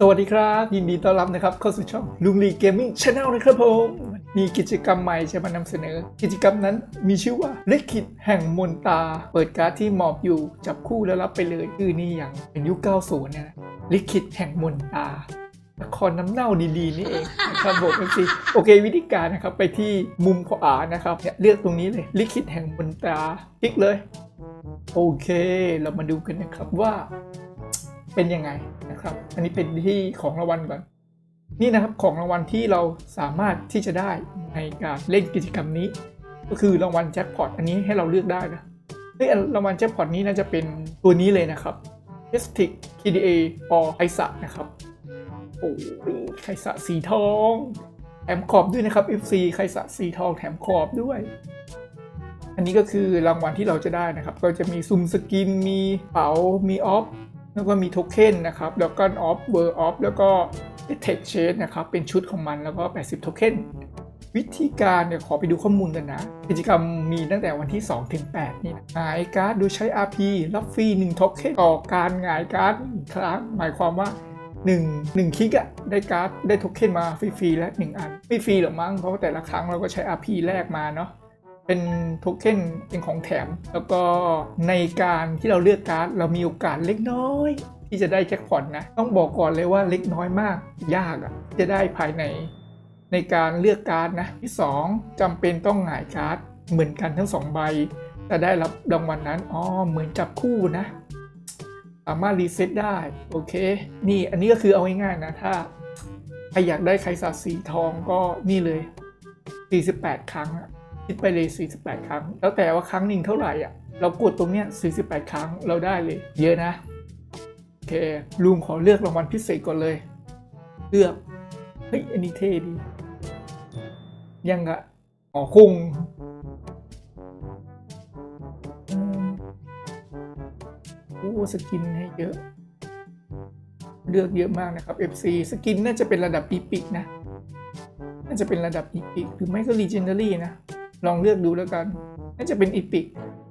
สวัสดีครับ ยินดีต้อนรับนะครับเข้าสู่ช่องลุงลีเกมมิ่งชาแนลนะครับผมมีกิจกรรมใหม่จะมานำเสนอ กิจกรรมนั้นมีชื่อว่าเลขขิดแห่งมนตา เปิดการ์ดที่หมอบอยู่จับคู่แล้วรับไปเลยคือนี่อย่างเป็นยุค 90 เนี่ยนะลิขิตแห่งมนตาละครน้ำเน่าดีๆนี่เองนะครับผมเอซีโอเควิธีการนะครับไปที่มุมขวานะครับเนี่ยเลือกตรงนี้เลยลิขิตแห่งมนตาคลิกเลย โอเค เรามาดูกันนะครับว่า เป็นยังไงนะครับ อันนี้เป็นที่ของรางวัลก่อน นี่นะครับของรางวัลที่เราสามารถที่จะได้ในการเล่นกิจกรรมนี้ ก็คือรางวัลแจ็คพอตอันนี้ให้เราเลือกได้นะเฮ้ยรางวัลแจ็คพอตนี้น่าจะเป็นตัวนี้เลยนะครับ p e s t i c KDA or ไคสะนะครับโอ้ยไคสะสีทองแถมขอบด้วยนะครับ FC ไคสะสีทองแถมขอบด้วย อันนี้ก็คือรางวัลที่เราจะได้นะครับ ก็จะมีซุมสกิน มีเป๋า มีออฟ แล้วก็มีโทเค็นนะครับแล้วก็ออฟเวอร์ออฟแล้วก็เทคเชดนะครับเป็นชุดของมันแล้วก็ 80 โทเค็นวิธีการเนี่ยขอไปดูข้อมูลกันนะ กิจกรรมมีตั้งแต่วันที่ 2 ถึง 8 นี่หงายการ์ดโดยใช้ RP รับฟรี1โทเค็นต่อการหงายการ์ดครั้งหมายความว่า1 1คลิกอะได้การ์ดได้โทเค็นมาฟรีๆและ 1 อันไม่ฟรีหรอกมั้งเพราะแต่ละครั้งเราก็ใช้ RP แลกมาเนาะ เป็นโทเค็นเป็นของแถม แล้วก็ในการที่เราเลือกการ์ดเรามีโอกาสเล็กน้อยที่จะได้แจ็คพอตนะ ต้องบอกก่อนเลยว่าเล็กน้อยมาก ยากอะจะได้ภายใน ในการเลือกการ์ดนะ ที่ 2จำเป็นต้องหงายการ์ดเหมือนกันทั้ง 2 ใบจะได้รับรางวัลนนั้นอ๋อเหมือนจับคู่นะ สามารถรีเซ็ตได้ โอเค นี่อันนี้ก็คือเอาง่ายๆนะ ถ้าใครอยากได้ไคสัตสีทองก็นี่เลย 48 ครั้งอะ คิดไปเลย 48 ครั้ง แล้วแต่ว่าครั้งหนึ่งเท่าไหร่อะ เรากดตรงเนี้ย 48 ครั้งเราได้เลย เยอะนะ โอเค ลุงขอเลือกรางวัลพิเศษก่อนเลย เลือก เฮ้ย อันนี้เท่ดี ยังอะอ๋อคงโอ้สกินให้เยอะ เลือกเยอะมากนะครับ FC สกินน่าจะเป็นระดับปีปิกนะ น่าจะเป็นระดับอีพิกหรือไม่ก็ Legendary นะ ลองเลือกดูแล้วกัน น่าจะเป็นอีพิก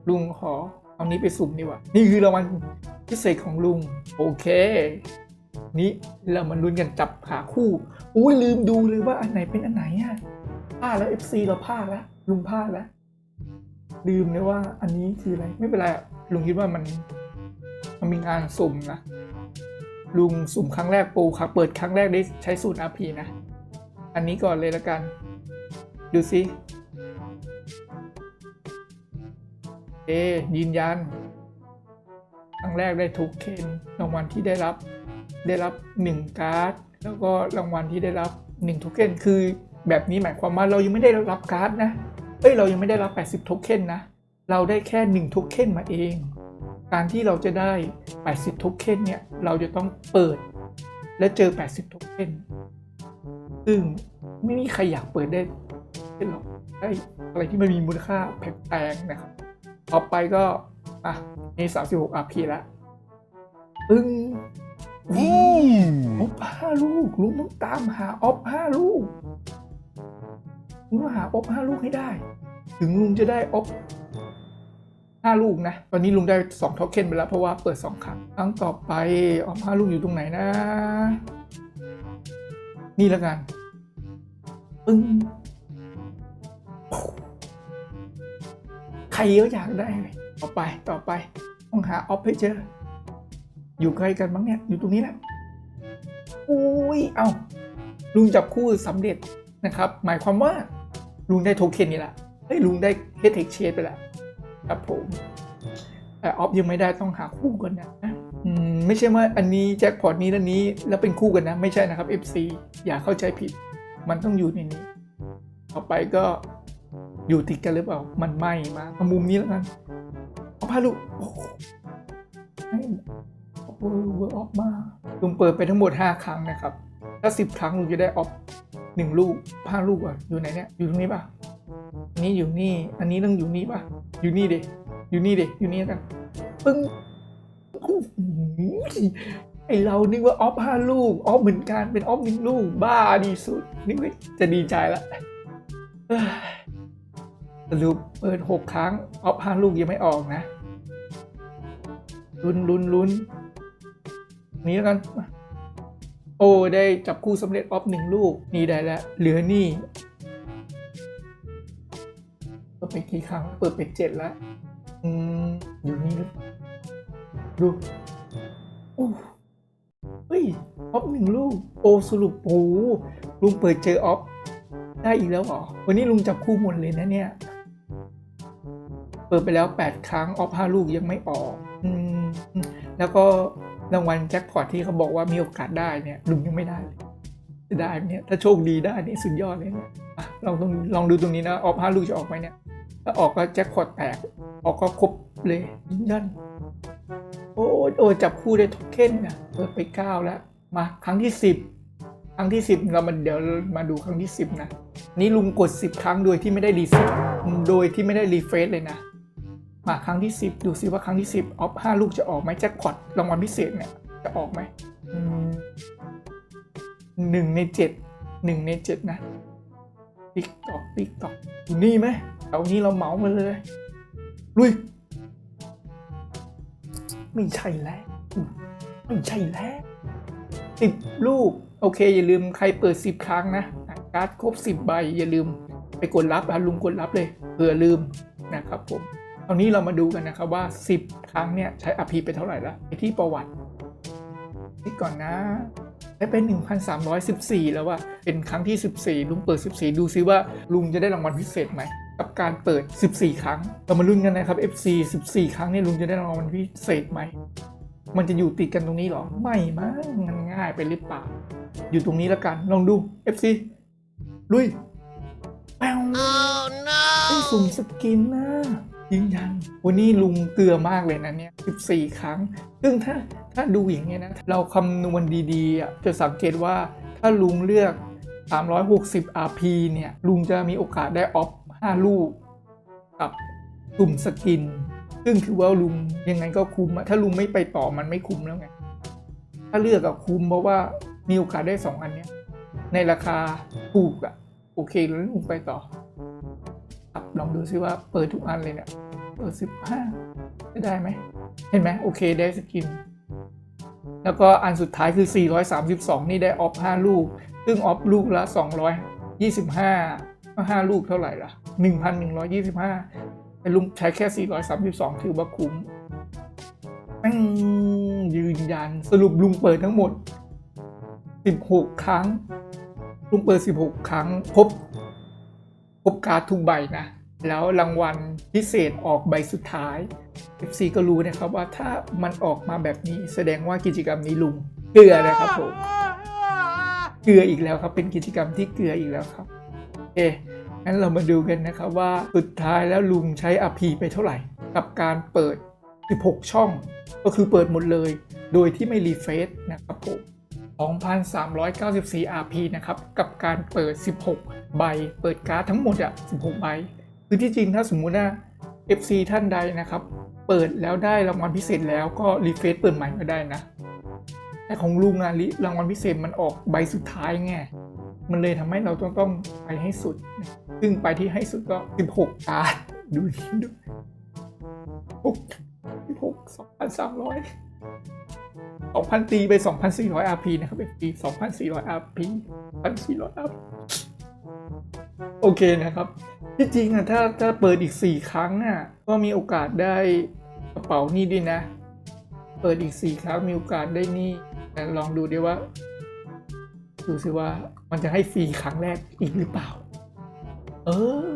ลุงขอเอานี้ไปสุ่มดีกว่า นี่คือรางวัลพิเศษของลุง โอเค นี่เรามาลุ้นกันจับหาคู่อุ้ยลืมดูเลยว่าอันไหนเป็นอันไหนอะพลาดแล้ว FC เราพลาดแล้วลุงพลาดแล้วลืมเลยว่าอันนี้คืออะไรไม่เป็นไรลุงคิดว่ามันมันมีงานสุ่มนะลุงสุ่มครั้งแรกปูครับเปิดครั้งแรกได้ใช้สูตร RP นะ อันนี้ก่อนเลยละกัน ดูสิ เอยืนยันครั้งแรกได้ทุกเคนรางวัลที่ได้รับได้รับ 1 การ์ด แล้วก็รางวัลที่ได้รับ1โทเคนคือแบบนี้หมายความว่าเรายังไม่ได้รับการ์ดนะเอ้ยเรายังไม่ได้รับ 80โทเคนนะเราได้แค่1โทเคนมาเอง การที่เราจะได้ 80โทเคนเนี่ยเราจะต้องเปิด และเจอ 80โทเคนซึ่งไม่มีใครอยากเปิดได้เหรอกได้อะไรที่มันมีมูลค่าแพงๆนะครับ ต่อไปก็ อะมี36 RP แล้วปึ้งออฟห้าลูกลุงต้องตามหาออฟห้าลูกลุงต้องหาออฟห้าลูกให้ได้ ถึงลุงจะได้ออฟห้าลูกนะ ตอนนี้ลุงได้สองโทเค็นไปแล้ว เพราะว่าเปิดสองครั้งครั้งต่อไปออฟห้าลูกอยู่ตรงไหนนะ นี่แล้วกันปึ้ง ใครก็อยากได้ต่อไปต่อไปต้องหาออฟให้เจออยู่ใกล้กันบ้างเนี่ยอยู่ตรงนี้แหละอุ้ยเอาลุงจับคู่สำเร็จนะครับ หมายความว่าลุงได้โทเค็นนี่แหละเฮ้ยลุงได้เฮดเทคเชดไปแล้วครับผมแต่ออฟยังไม่ได้ต้องหาคู่กันนะอืมไม่ใช่ว่าอันนี้แจ็คพอตนี้แล้วนี้แล้วเป็นคู่กันนะ ไม่ใช่นะครับ FC อย่าเข้าใจผิด มันต้องอยู่ในนี้ ต่อไปก็ อยู่ติดกันหรือเปล่า มันไหม้มาเอามุมนี้แล้วกันเอาผ้าลูกโอ้โหเวอร์เวอร์ออฟมาลุงเปิดไปทั้งหมด 5 ครั้งนะครับ ถ้า 10 ครั้งลุงจะได้ออฟหนึ่งลูกผ้าลูกอะอยู่ไหนเนี่ยอยู่ตรงนี้ป่ะอันนี้อยู่นี่ อันนี้ต้องอยู่นี่ป่ะ อยู่นี่เด็อยู่นี่เด็อยู่นี่กันปึ้งโอ้โหไอเรานึกว่าออฟห้าลูกออฟเหมือนกันเป็นออฟหนึ่งลูกบ้าดีสุดนึกว่าจะดีใจละ สรุปเปิดหกครั้งออฟห้าลูกยังไม่ออกนะลุ้นลุ้นลุ้นนี้แล้วกัน โอ้ได้จับคู่สำเร็จออฟหนึ่งลูก นี่ได้แล้ว เหลือนี่เปิดไปกี่ครั้ง เปิดไปเจ็ดแล้ว อืม อยู่นี่หรือล่าดูโอ้เฮ้ยออฟหนึ่งลูก โอ้สรุปโอ้ลุงเปิดเจอออฟได้อีกแล้วเหรอ วันนี้ลุงจับคู่หมดเลยนะเนี่ย เปิดไปแล้ว 8 ครั้งออฟ5ลูกยังไม่ออกอแล้วก็รางวัลแจ็คพอตที่เขาบอกว่ามีโอกาสได้เนี่ยลุงยังไม่ได้เลยจะได้ไหมเนี่ยถ้าโชคดีได้นี่สุดยอดเลยเนี่ยอะลองลองดูตรงนี้นะออฟ5ลูกจะออกไหมเนี่ยถ้าออกก็แจ็คพอตแตก ออกก็ครบเลยยืนยันโอ้โอ้จับคู่ได้โทเค็นอะเปิดไป9แล้ว มาครั้งที่10ครั้งที่10เรามาเดี๋ยวมาดูครั้งที่10นะนี่ลุงกด10ครั้งโดยที่ไม่ได้รีเซ็ตโดยที่ไม่ได้รีเฟรชเลยนะ มาครั้งที่ 10 ดูซิว่าครั้งที่ 10ออฟ5ลูกจะออกไหมแจ็คพอตรางวัลพิเศษเนี่ยจะออกไหมหนึ่งในเจ็ดหนึ่งในเจ็ดนะติ๊กตอกติ๊กตอกอยู่นี่ไหมเอานี้เราเหมามาเลยลุยไม่ใช่แล้วไม่ใช่แล้วสิบลูก โอเค อย่าลืมใครเปิดสิบครั้งนะการ์ดครบสิบใบอย่าลืมไปกดรับอะลุงกดรับเลยเผื่อลืมนะครับผม ตอนนี้เรามาดูกันนะครับว่า 10 ครั้งเนี่ยใช้อภิไปเท่าไหร่ละไปที่ประวัตินี่ก่อนนะได้เป็น 1,314 แล้วว่าเป็นครั้งที่ 14 ลุงเปิด 14 ดูซิว่าลุงจะได้รางวัลพิเศษไหมกับการเปิด 14 ครั้ง เรามาลุ้นกันนะครับ FC 14 ครั้งเนี่ยลุงจะได้รางวัลพิเศษไหม มันจะอยู่ติดกันตรงนี้เหรอ ไม่มั้งมันง่ายไปหรือเปล่า อยู่ตรงนี้แล้วกัน ลองดู FC ลุยแป้ว Oh no! ได้สุ่มสกินนะ ยืนยันวันนี้ลุงเกลือมากเลยนะเนี่ย 14 ครั้ง ซึ่งถ้าถ้าดูอย่างเงี้ยนะ เราคำนวณดีๆอะจะสังเกตว่าถ้าลุงเลือก 360 RP เนี่ย ลุงจะมีโอกาสได้ออฟ 5 ลูก กับสุ่มสกิน ซึ่งถือว่าลุงยังไงก็คุ้มอะถ้าลุงไม่ไปต่อมันไม่คุ้มแล้วไง ถ้าเลือกอะคุ้มเพราะว่ามีโอกาสได้ 2 อันเนี้ยในราคาถูกอะโอเคแล้วลุงไปต่อ ลองดูซิว่าเปิดทุกอันเลยเนี่ย เปิดสิบห้าจะได้ไหม เห็นไหมโอเคได้สกิน แล้วก็อันสุดท้ายคือ 432 นี่ได้ออฟ 5 ลูก ซึ่งออฟลูกละ 225 5ลูกเท่าไหร่ล่ะ 1,125แต่ลุงใช้แค่ 432 ถือว่าคุ้มแม่งยืนยันสรุปลุงเปิดทั้งหมด 16 ครั้งลุงเปิด 16 ครั้ง พบ พบการ์ดทุกใบนะ แล้วรางวัลพิเศษออกใบสุดท้าย FC ก็รู้นะครับว่าถ้ามันออกมาแบบนี้แสดงว่ากิจกรรมนี้ลุงเกลือนะครับผมเกลืออีกแล้วครับเป็นกิจกรรมที่เกลืออีกแล้วครับเอ๊งั้นเรามาดูกันนะครับว่าสุดท้ายแล้วลุงใช้อภีไปเท่าไหร่ กับการเปิด 16 ช่อง ก็คือเปิดหมดเลย โดยที่ไม่รีเฟรชนะครับผม 2,394 RP นะครับ กับการเปิด 16 ใบ เปิดการ์ดทั้งหมดอะ16 ใบ คือที่จริงถ้าสมมุติว่า FC ท่านใดนะครับ เปิดแล้วได้รางวัลพิเศษแล้วก็รีเฟรชเปิดใหม่ก็ได้นะ แต่ของลุงอะลิรางวัลพิเศษมันออกใบสุดท้ายไง มันเลยทำให้เราต้องต้องไปให้สุดนะซึ่งไปที่ให้สุดก็ 16 การ์ด ดูดิดู6 16 2,300 2,000ตีไป 2,400 RP นะครับ FP 2,400 RP 1,400 RP โอเคนะครับ ที่จริงอะถ้าถ้าเปิดอีก 4 ครั้งอะก็มีโอกาสได้กระเป๋านี่ด้วยนะ เปิดอีก 4 ครั้งมีโอกาสได้นี่แต่ลองดูดิว่า ดูสิว่ามันจะให้ฟรีครั้งแรกอีกหรือเปล่า เออ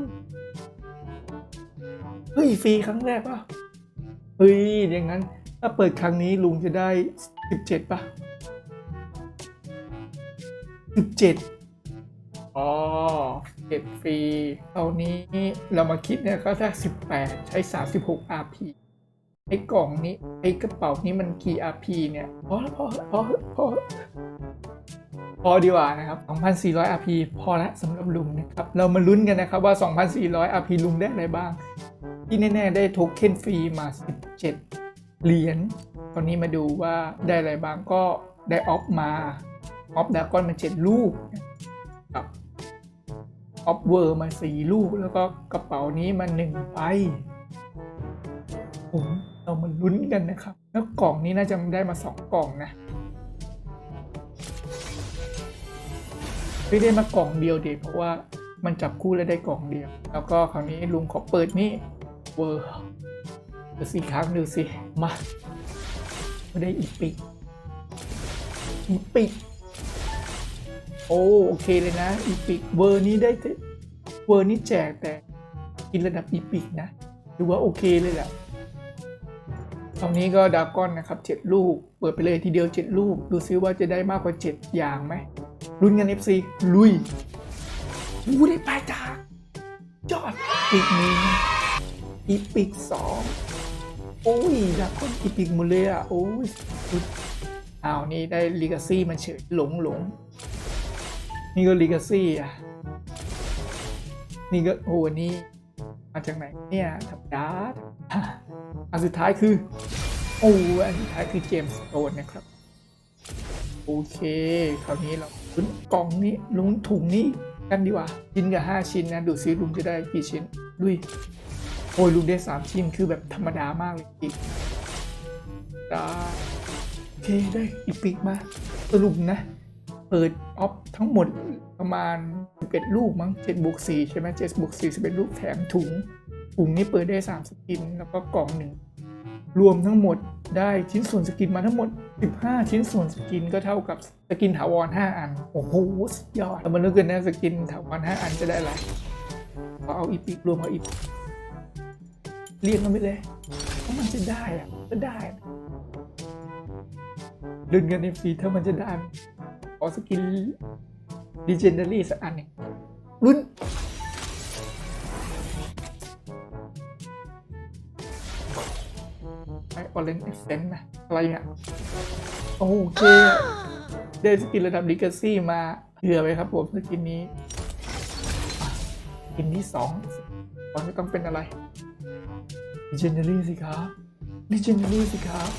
เฮ้ยฟรีครั้งแรกป่ะเฮ้ยอย่างนั้น ถ้าเปิดครั้งนี้ลุงจะได้ 17ป่ะ17อ๋อเก็บฟรีเท่านี้เรามาคิดเนี่ยก็ถ้า18ใช้36 RP ไอ้กล่องนี้ไอ้กระเป๋านี้มันกี่ RP เนี่ยพอพอพอพอพอดีกว่านะครับ 2,400 RP พอละสำหรับลุงนะครับ เรามาลุ้นกันนะครับว่า 2,400 RP ลุงได้อะไรบ้าง ที่แน่ ๆ ได้โทเค็นฟรีมา 17 เหรียญตอนนี้มาดูว่าได้อะไรบ้างก็ได้ออฟมาออฟดากอนมา7ลูกกับออฟเวอร์มา4ลูกแล้วก็กระเป๋านี้มา1ใบผมเรามาลุ้นกันนะครับ แล้วกล่องนี้น่าจะได้มา2กล่องนะไม่ได้มากล่องเดียวเด็เพราะว่ามันจับคู่แล้วได้กล่องเดียว แล้วก็คราวนี้ลุงขอเปิดนี่เวอร์ ดูสิครั้งดูสิ มาไม่ได้อีปิกอีปิกโอ้โอเคเลยนะอีปิกเวอร์นี้ได้เวอร์นี้แจกแต่กินระดับอีปิกนะถือว่าโอเคเลยแหละตรงนี้ก็ดากอนนะครับเจ็ดลูก เปิดไปเลยทีเดียวเจ็ดลูก ดูซิว่าจะได้มากกว่าเจ็ดอย่างไหมลุ้นกัน FC ลุยอู้ได้ปลายจากยอดอีกหนึ่งอีปิกสอง อ้ยดากอนอีปิกหมดเลยอะโอ้ยอ้าวนี่ได้ลีกาซี่มาเฉยหลงหลงนี่ก็ลีกาซี่อะนี่ก็โอ้นี่มาจากไหนเนี่ยธรรมดาอันสุดท้ายคือโอ้อันสุดท้ายคือเจมส์โตนนะครับโอเค คราวนี้เราลุ้นกล่องนี้ลุ้นถุงนี้กันดีกว่าชิ้นกับ 5 ชิ้นนะ ดูซิลุงจะได้กี่ชิ้นดุย อ้ยลุงได้3ชิ้นคือแบบธรรมดามากเลยอีกได้โอเคได้อีปิกมา สรุปนะ เปิดออฟทั้งหมดประมาณ 11 ลูกมั้ง7บวก4ใช่ไหม7บวก4 11 ลูกแถมถุง ถุงนี้เปิดได้ 3 สกิน แล้วก็กล่องหนึ่ง รวมทั้งหมดได้ชิ้นส่วนสกินมาทั้งหมด 15 ชิ้นส่วนสกินก็เท่ากับสกินถาวร 5 อัน โอ้โหสุดยอดเรามานึกกันนะสกินถาวร 5 อันจะได้อะไรขอเอาอีพิกรวมเอาอีพิก เรียงกันไปเลยเพราะมันจะได้อะก็ได้ดุนกันในฟีถ้ามันจะได้ขอสกินดิเจนดารี่สักอันหนึ่งรุ่นไอออเรนเอเซนนะอะไรเนี่ยโอเค ได้สกินระดับลิกาซี่มาเผื่อไว้ครับผมสกินนี้สกินที่สองตอนนี้ต้องเป็นอะไร เจนเนอรี่สิครับดิเจนเนอรี่สิครับ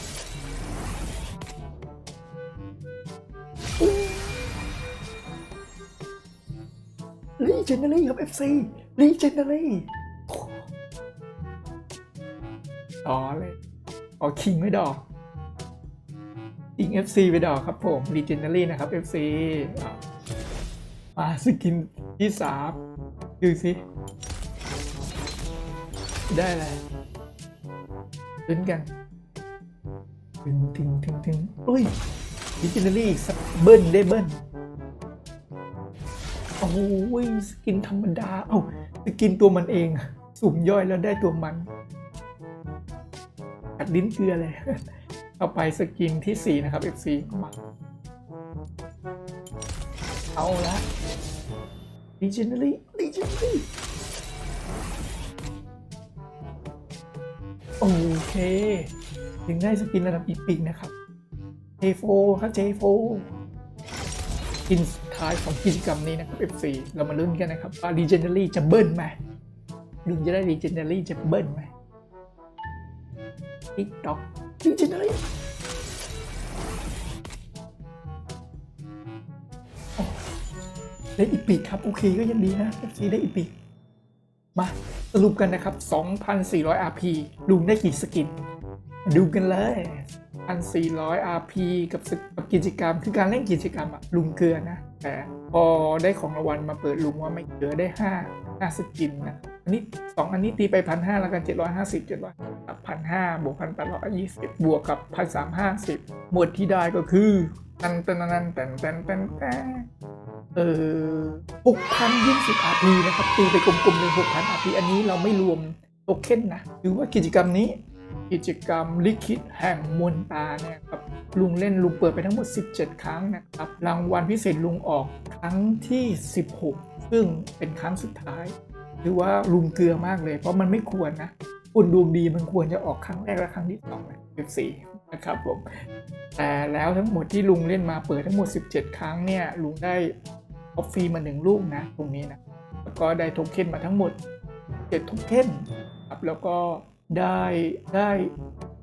ลีเจนเนอรี่ครับ FC ลีเจนเนอรี่ต่อเลยอ๋อคิงไม่ดอกคิง FC ไปดอกครับผม Legendary นะครับ FC อะมาสกินที่สามดูสิ ได้อะไรลุ้นกันถึงถึงถึงถึงอุ้ย Legendary อีกสักเบิ้ลได้เบิ้ลโอ้ยสกินธรรมดา เอ้าสกินตัวมันเอง สุ่มย่อยแล้วได้ตัวมันกัดลิ้นเกลือเลยเอาไปสกินที่ 4 นะครับ FC มาเอาละ Legendary Legendary โอเค ถึงได้สกินระดับอีพิกนะครับ J4 ครับ J4 สกินสุดท้ายของกิจกรรมนี้นะครับ FC เรามาลุ้นกันนะครับว่า Legendary จะเบิ้ลไหมลุงจะได้ Legendary จะเบิ้ลไหมติ๊กต็อกดิจิทัลได้อีปิกครับ โอเคก็ยังดีนะ FC ได้อีปิกมา สรุปกันนะครับ 2,400 RP ลุงได้กี่สกิน ดูกันเลย 1,400 RP กับกับกิจกรรม คือการเล่นกิจกรรมอะลุงเกลือนะ แต่พอได้ของรางวัลมาเปิดลุงว่าไม่เกลือได้ 5 5 สกินนะ อันนี้ 2 อันนี้ตีไปพันห้าแล้วกัน 750 700กับพันห้าบวกพันแปดร้อยยี่สิบวกกับพันสามห้าสิบหมวดที่ได้ก็คือตันตันตันตันตันตันตัน เออหกพันยี่สิบ RP นะครับตีไปกลมๆเลยหกพัน RP อันนี้เราไม่รวมโทเค็นนะถือว่ากิจกรรมนี้กิจกรรมลิขิตแห่งมนตาเนี่ยครับลุงเล่นลุงเปิดไปทั้งหมด 17 ครั้งนะครับ รางวัลพิเศษลุงออกครั้งที่ 16 ซึ่งเป็นครั้งสุดท้ายหรือว่าลุงเกลือมากเลย เพราะมันไม่ควรนะคนดวงดีมันควรจะออกครั้งแรกและครั้งที่สองนะ F4 นะครับผมแต่แล้วทั้งหมดที่ลุงเล่นมาเปิดทั้งหมด 17 ครั้งเนี่ยลุงได้ ออฟฟรีมาหนึ่งลูกนะตรงนี้นะแล้วก็ได้โทเค็นมาทั้งหมด7โทเค็นครับแล้วก็ได้ได้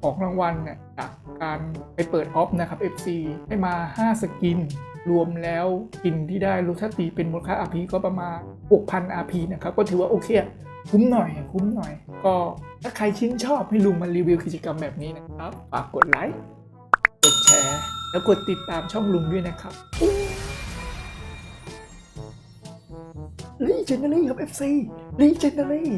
ของรางวัลเนี่ยจากการไปเปิดออฟนะครับ FC ได้มา 5 สกิน รวมแล้วกินที่ได้รู้ถ้าตีเป็นมูลค่า RP ก็ประมาณ 6,000 RP นะครับ ก็ถือว่าโอเคคุ้มหน่อย คุ้มหน่อย ก็ถ้าใครชื่นชอบให้ลุงมารีวิวกิจกรรมแบบนี้นะครับ ฝากกดไลค์ กดแชร์ แล้วกดติดตามช่องลุงด้วยนะครับ ลีเจนเนอรี่ครับเอฟซีลีเจนเนอรี่